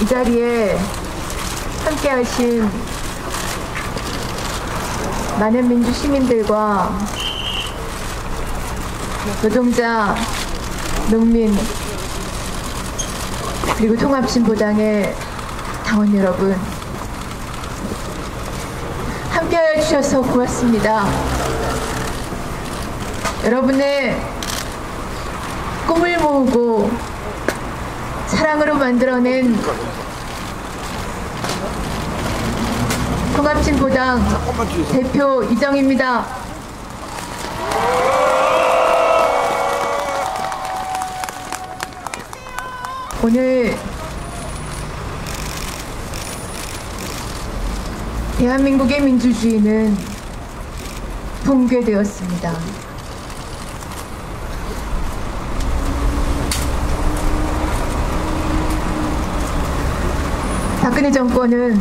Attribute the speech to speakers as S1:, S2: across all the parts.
S1: 이 자리에 함께 하신 많은 민주 시민들과 노동자, 농민, 그리고 통합진보당의 당원 여러분, 함께 해주셔서 고맙습니다. 여러분의 모으고 사랑으로 만들어낸 통합진보당 대표 이정입니다. 오늘 대한민국의 민주주의는 붕괴되었습니다. 박근혜 정권은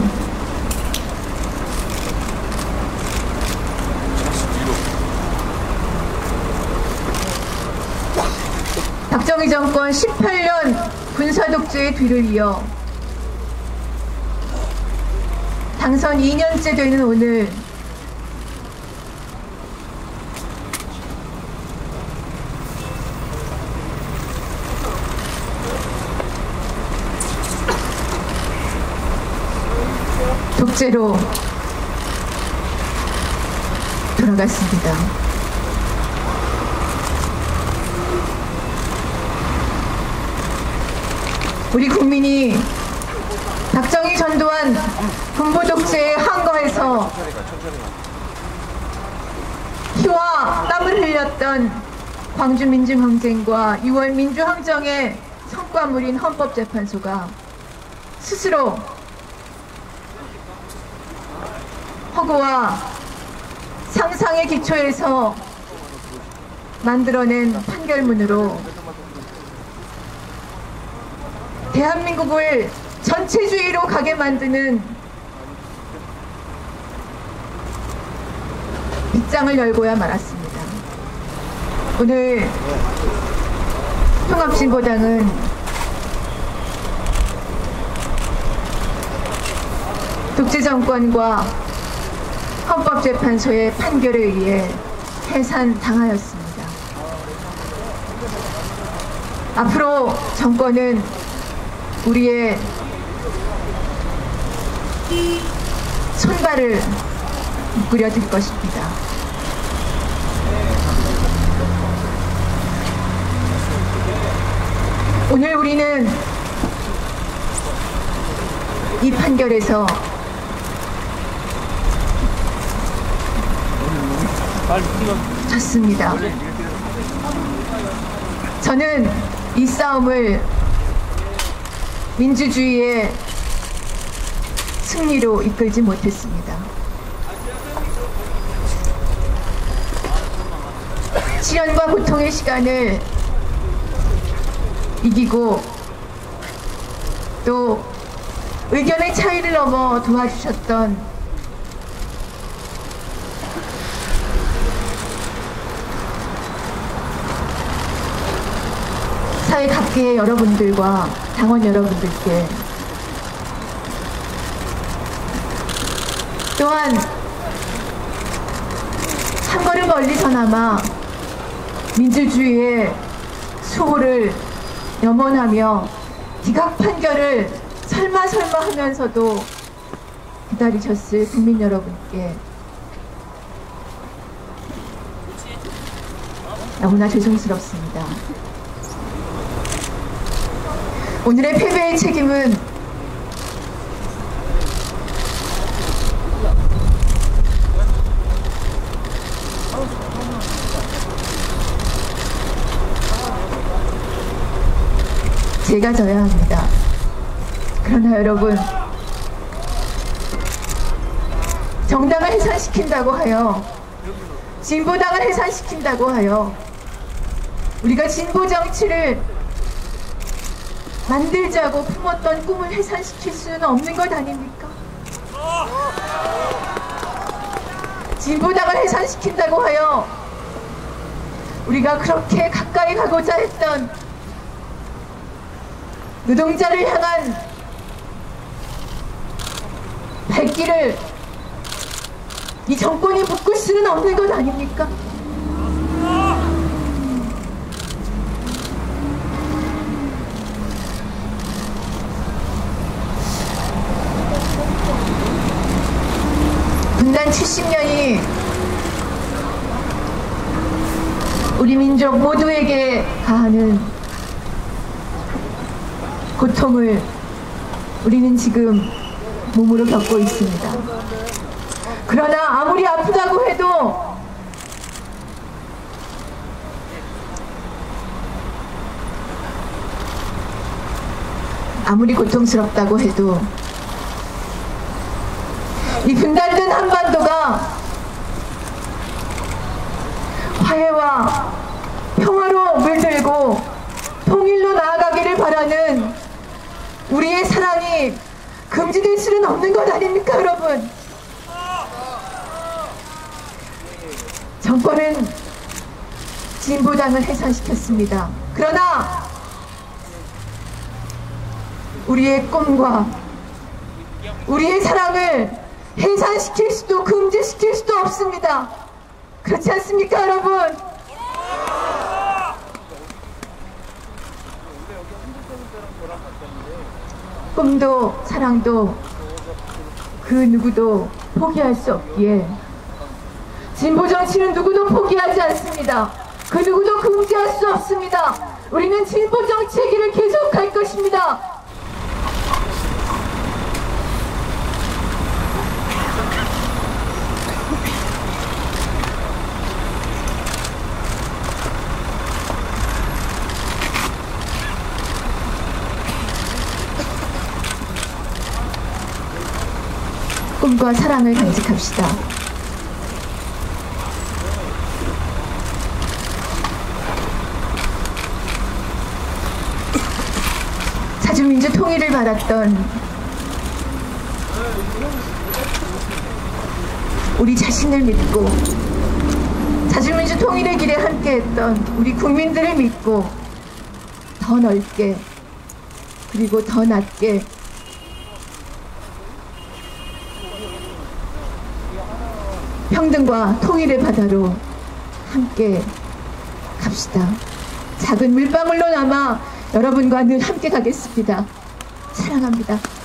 S1: 박정희 정권 18년 군사독재의 뒤를 이어 당선 2년째 되는 오늘 독재로 돌아갔습니다. 우리 국민이 박정희 전두환 군부 독재의 한거에서 피와 땀을 흘렸던 광주 민주항쟁과 6월 민주항정의 성과물인 헌법재판소가 스스로 허구와 상상의 기초에서 만들어낸 판결문으로 대한민국을 전체주의로 가게 만드는 빗장을 열고야 말았습니다. 오늘 통합진보당은 독재 정권과 헌법재판소의 판결에 의해 해산당하였습니다. 앞으로 정권은 우리의 손발을 묶으려들 것입니다. 오늘 우리는 이 판결에서 졌습니다. 저는 이 싸움을 민주주의의 승리로 이끌지 못했습니다. 시련과 고통의 시간을 이기고 또 의견의 차이를 넘어 도와주셨던 사회 각계의 여러분들과 당원 여러분들께 또한 한 걸음 멀리서나마 민주주의의 수호를 염원하며 기각 판결을 설마 설마 하면서도 기다리셨을 국민 여러분께 너무나 죄송스럽습니다. 오늘의 패배의 책임은 제가 져야 합니다. 그러나 여러분, 정당을 해산시킨다고 하여, 진보당을 해산시킨다고 하여, 우리가 진보 정치를 만들자고 품었던 꿈을 해산시킬 수는 없는 것 아닙니까? 진보당을 해산시킨다고 하여 우리가 그렇게 가까이 가고자 했던 노동자를 향한 발길을 이 정권이 묶을 수는 없는 것 아닙니까? 분단 70년이 우리 민족 모두에게 가하는 고통을 우리는 지금 몸으로 겪고 있습니다. 그러나 아무리 아프다고 해도 아무리 고통스럽다고 해도 이 분단된 한반도가 화해와 평화로 물들고 통일로 나아가기를 바라는 우리의 사랑이 금지될 수는 없는 것 아닙니까 여러분 정권은 진보당을 해산시켰습니다 그러나 우리의 꿈과 우리의 사랑을 해산시킬 수도 금지시킬 수도 없습니다. 그렇지 않습니까, 여러분? 꿈도 사랑도 그 누구도 포기할 수 없기에 진보 정치는 누구도 포기하지 않습니다. 그 누구도 금지할 수 없습니다. 우리는 진보 정치의 길을 계속 갈 것입니다. 꿈과 사랑을 간직합시다. 자주민주 통일을 바랐던 우리 자신을 믿고 자주민주 통일의 길에 함께했던 우리 국민들을 믿고 더 넓게 그리고 더 낮게 평등과 통일의 바다로 함께 갑시다. 작은 물방울로 남아 여러분과 늘 함께 가겠습니다. 사랑합니다.